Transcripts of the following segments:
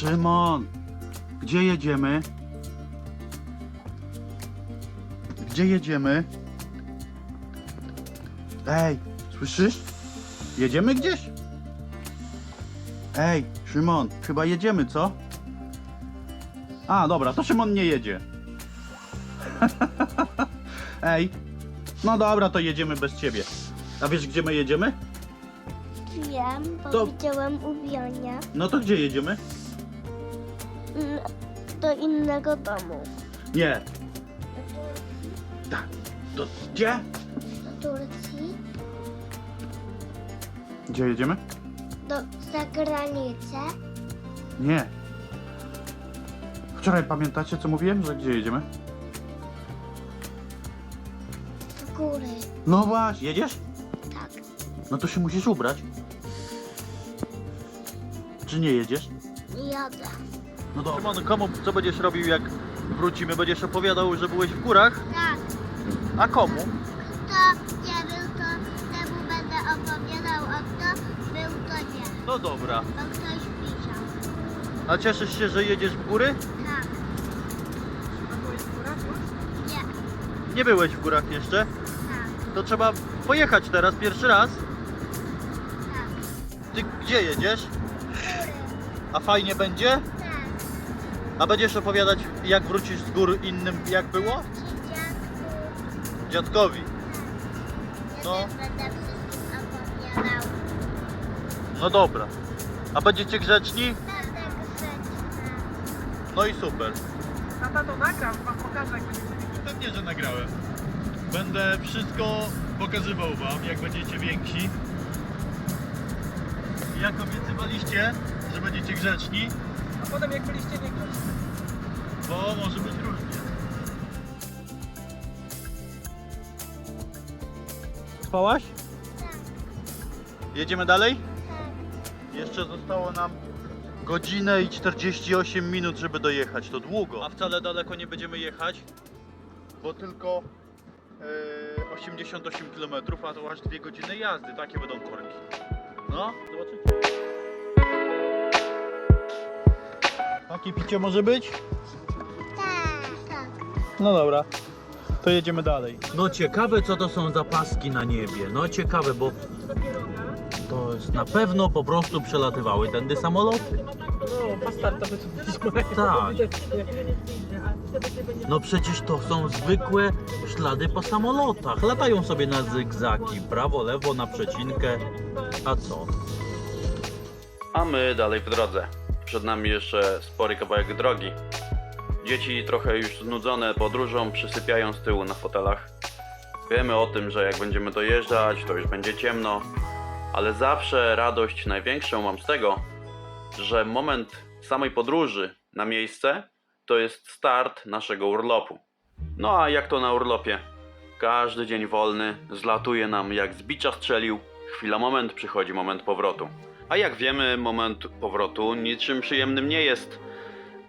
Szymon, gdzie jedziemy? Gdzie jedziemy? Ej, słyszysz? Jedziemy gdzieś? Ej, Szymon, chyba jedziemy, co? A, dobra, to Szymon nie jedzie. Ej, no dobra, to jedziemy bez ciebie. A wiesz, gdzie my jedziemy? Wiem, bo To- widziałem uwiania No to gdzie jedziemy? Mm, do innego domu. Nie. Tak. To gdzie? Do Turcji, Gdzie jedziemy? do zagranicy. Nie. Wczoraj pamiętacie, co mówiłem, że gdzie jedziemy? W góry. No właśnie. Jedziesz? Tak. No to się musisz ubrać. Czy nie jedziesz? Jadę. No dobra. Szymon, komu, co będziesz robił, jak wrócimy? Będziesz opowiadał, że byłeś w górach? Tak. A komu? Kto nie był, to temu będę opowiadał, a kto był, to nie. No dobra. To ktoś pisał. A cieszysz się, że jedziesz w góry? Tak. Nie. Nie byłeś w górach jeszcze? Tak. To trzeba pojechać teraz pierwszy raz. Tak. Ty gdzie jedziesz? Góry. A fajnie będzie? A będziesz opowiadać, jak wrócisz z gór innym, jak było? Dziadkowi. No. też będę wszystkim opowiadał. No dobra. A będziecie grzeczni? No i super. Tata to nagram, wam pokażę jak będziecie. Pewnie, że nagrałem. Będę wszystko pokazywał wam, jak będziecie więksi. Jak obiecywaliście, że będziecie grzeczni, A potem jak byliście niegrzeczni. bo może być różnie. Spałaś? Tak. Jedziemy dalej? Tak. Jeszcze zostało nam godzinę i 48 minut, żeby dojechać. To długo. A wcale daleko nie będziemy jechać, bo tylko e, 88 km, a to aż 2 godziny jazdy. Takie będą korki. No, zobaczycie. Takie picie może być? Tak. Tak. No dobra. To jedziemy dalej. No ciekawe co to są za paski na niebie. No ciekawe, bo to jest na pewno po prostu przelatywały tędy samoloty. No, pastarta wycofaliśmy. Tak. No przecież to są zwykłe ślady po samolotach. Latają sobie na zygzaki, prawo, lewo, na przecinkę. A co? A my dalej w drodze. Przed nami jeszcze spory kawałek drogi. Dzieci trochę już znudzone podróżą przysypiają z tyłu na fotelach. Wiemy o tym, że jak będziemy dojeżdżać, to już będzie ciemno, ale zawsze radość największą mam z tego, że moment samej podróży na miejsce to jest start naszego urlopu. No a jak to na urlopie? Każdy dzień wolny zlatuje nam jak z bicza strzelił, chwila moment przychodzi moment powrotu. A jak wiemy, moment powrotu niczym przyjemnym nie jest.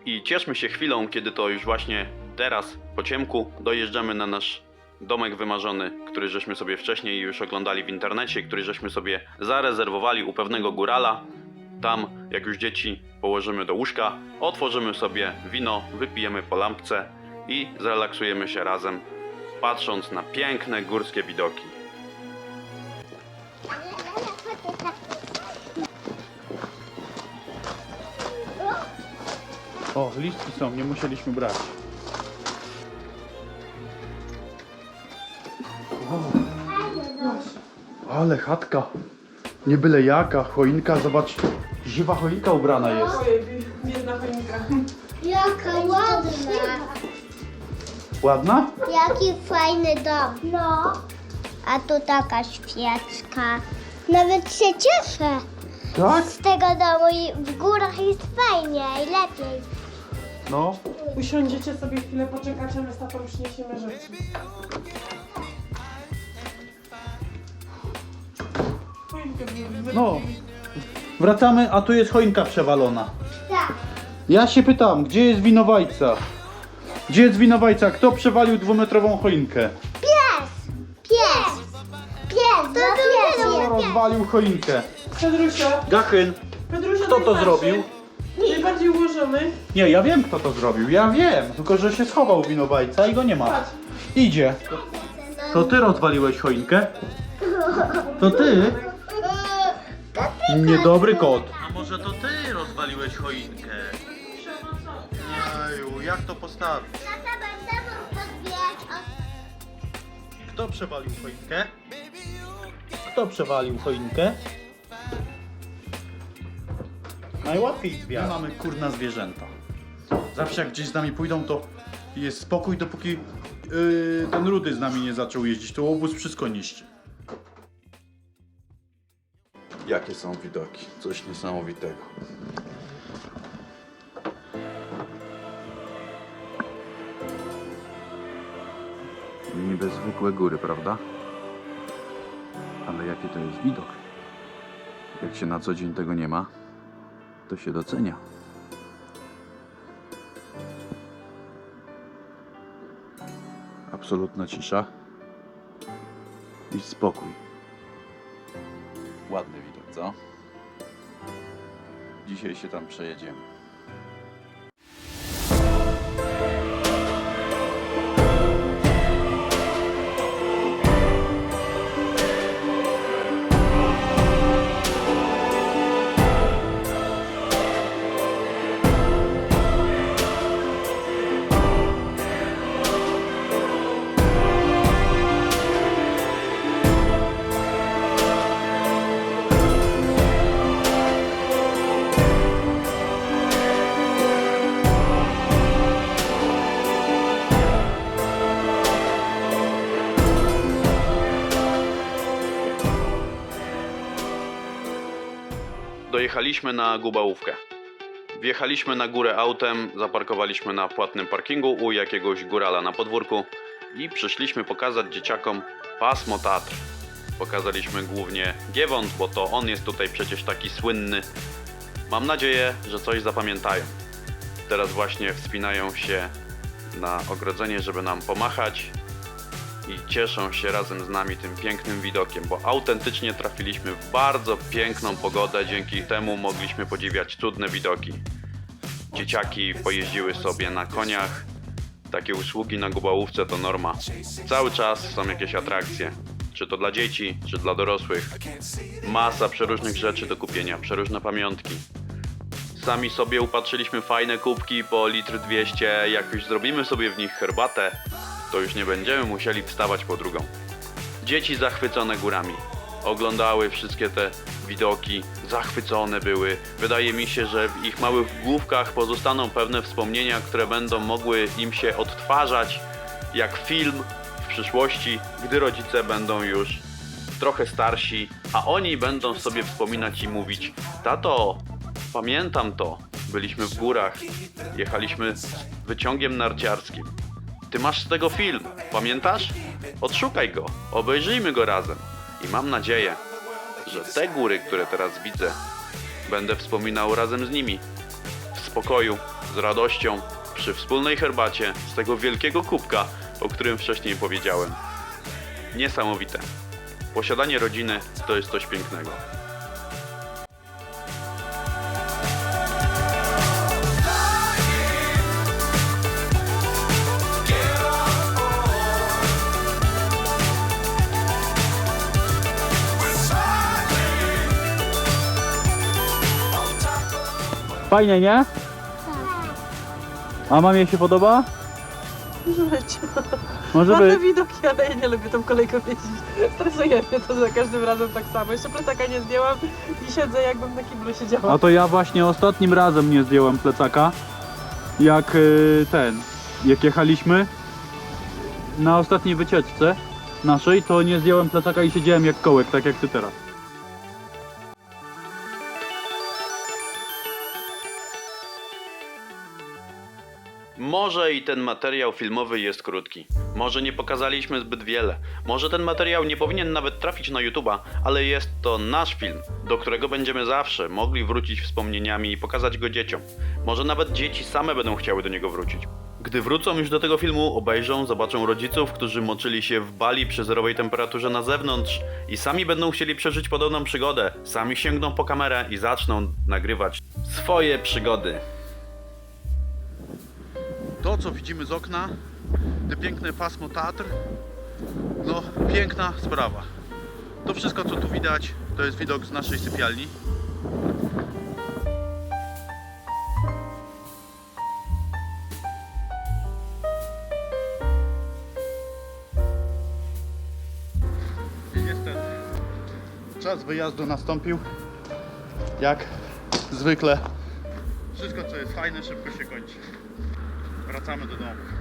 I cieszmy się chwilą, kiedy to już właśnie teraz, po ciemku, dojeżdżamy na nasz domek wymarzony, który żeśmy sobie wcześniej już oglądali w internecie, który żeśmy sobie zarezerwowali u pewnego górala. Tam, jak już dzieci położymy do łóżka, otworzymy sobie wino, wypijemy po lampce i zrelaksujemy się razem, patrząc na piękne górskie widoki. O, listki są, nie musieliśmy brać. O, ale chatka. Nie byle jaka, choinka, zobacz. Żywa choinka ubrana jest. Ojej, biedna choinka. Jaka ładna. Ładna? Jaki fajny dom. No. A tu taka świeczka. Nawet się cieszę. Tak? Z tego domu i w górach jest fajnie i lepiej. No. Usiądziecie sobie chwilę, poczekacie, my z tatą przyniesiemy rzeczy. No. Wracamy, a tu jest choinka przewalona. Tak. Ja się pytam, gdzie jest winowajca? Gdzie jest winowajca? Kto przewalił dwumetrową choinkę? Pies. Pies. Pies. To Kto pies. rozwalił choinkę? Pedrusio, Gachyn. Pedrusio Kto to zrobił? Ułożony. Nie, ja wiem kto to zrobił, ja wiem, tylko że się schował winowajca i go nie ma. Patrz. Idzie. To ty rozwaliłeś choinkę? To ty? Niedobry kot. A może to ty rozwaliłeś choinkę? Jeju, jak to postawić? Tata, będę mógł podbierać Kto przewalił choinkę? Kto przewalił choinkę? Najłatwiej. My mamy kurna zwierzęta. Zawsze jak gdzieś z nami pójdą, to jest spokój, dopóki yy, ten rudy z nami nie zaczął jeździć. To łobuz wszystko niszczy. Jakie są widoki? Coś niesamowitego. Niby zwykłe góry, prawda? Ale jaki to jest widok? Jak się na co dzień tego nie ma, to się docenia. Absolutna cisza i spokój. Ładny widok, co? Dzisiaj się tam przejedziemy. Dojechaliśmy na Gubałówkę. Wjechaliśmy na górę autem, zaparkowaliśmy na płatnym parkingu u jakiegoś górala na podwórku i przyszliśmy pokazać dzieciakom pasmo Tatr. Pokazaliśmy głównie Giewont, bo to on jest tutaj przecież taki słynny. Mam nadzieję, że coś zapamiętają. Teraz właśnie wspinają się na ogrodzenie, żeby nam pomachać i cieszą się razem z nami tym pięknym widokiem, bo autentycznie trafiliśmy w bardzo piękną pogodę, dzięki temu mogliśmy podziwiać cudne widoki. Dzieciaki pojeździły sobie na koniach, takie usługi na Gubałówce to norma. Cały czas są jakieś atrakcje, czy to dla dzieci, czy dla dorosłych. Masa przeróżnych rzeczy do kupienia, przeróżne pamiątki. Sami sobie upatrzyliśmy fajne kubki po litr 200, jak już zrobimy sobie w nich herbatę, to już nie będziemy musieli wstawać po drugą. Dzieci zachwycone górami. Oglądały wszystkie te widoki, zachwycone były. Wydaje mi się, że w ich małych główkach pozostaną pewne wspomnienia, które będą mogły im się odtwarzać jak film w przyszłości, gdy rodzice będą już trochę starsi, a oni będą sobie wspominać i mówić: Tato, pamiętam to. Byliśmy w górach, jechaliśmy wyciągiem narciarskim. Ty masz z tego film, pamiętasz? Odszukaj go, obejrzyjmy go razem. I mam nadzieję, że te góry, które teraz widzę, będę wspominał razem z nimi. W spokoju, z radością, przy wspólnej herbacie, z tego wielkiego kubka, o którym wcześniej powiedziałem. Niesamowite. Posiadanie rodziny to jest coś pięknego. Fajnie, nie? A mamie się podoba? Życie. Może Ładne by... widoki, ale ja nie lubię tą kolejką jeździć. Stresuje mnie to za każdym razem tak samo. Jeszcze plecaka nie zdjęłam i siedzę jakbym na kiblu siedziała. A to ja właśnie ostatnim razem nie zdjąłem plecaka. Jak y, ten, jak jechaliśmy na ostatniej wycieczce naszej, to nie zdjąłem plecaka i siedziałem jak kołek, tak jak ty teraz. Może i ten materiał filmowy jest krótki. Może nie pokazaliśmy zbyt wiele. Może ten materiał nie powinien nawet trafić na YouTube'a, ale jest to nasz film, do którego będziemy zawsze mogli wrócić wspomnieniami i pokazać go dzieciom. Może nawet dzieci same będą chciały do niego wrócić. Gdy wrócą już do tego filmu, obejrzą, zobaczą rodziców, którzy moczyli się w bali przy zerowej temperaturze na zewnątrz i sami będą chcieli przeżyć podobną przygodę. Sami sięgną po kamerę i zaczną nagrywać swoje przygody. To, co widzimy z okna, te piękne pasmo Tatr, no piękna sprawa. To wszystko, co tu widać, to jest widok z naszej sypialni. Czas wyjazdu nastąpił. Jak zwykle, wszystko, co jest fajne, szybko się kończy. Wracamy do domu.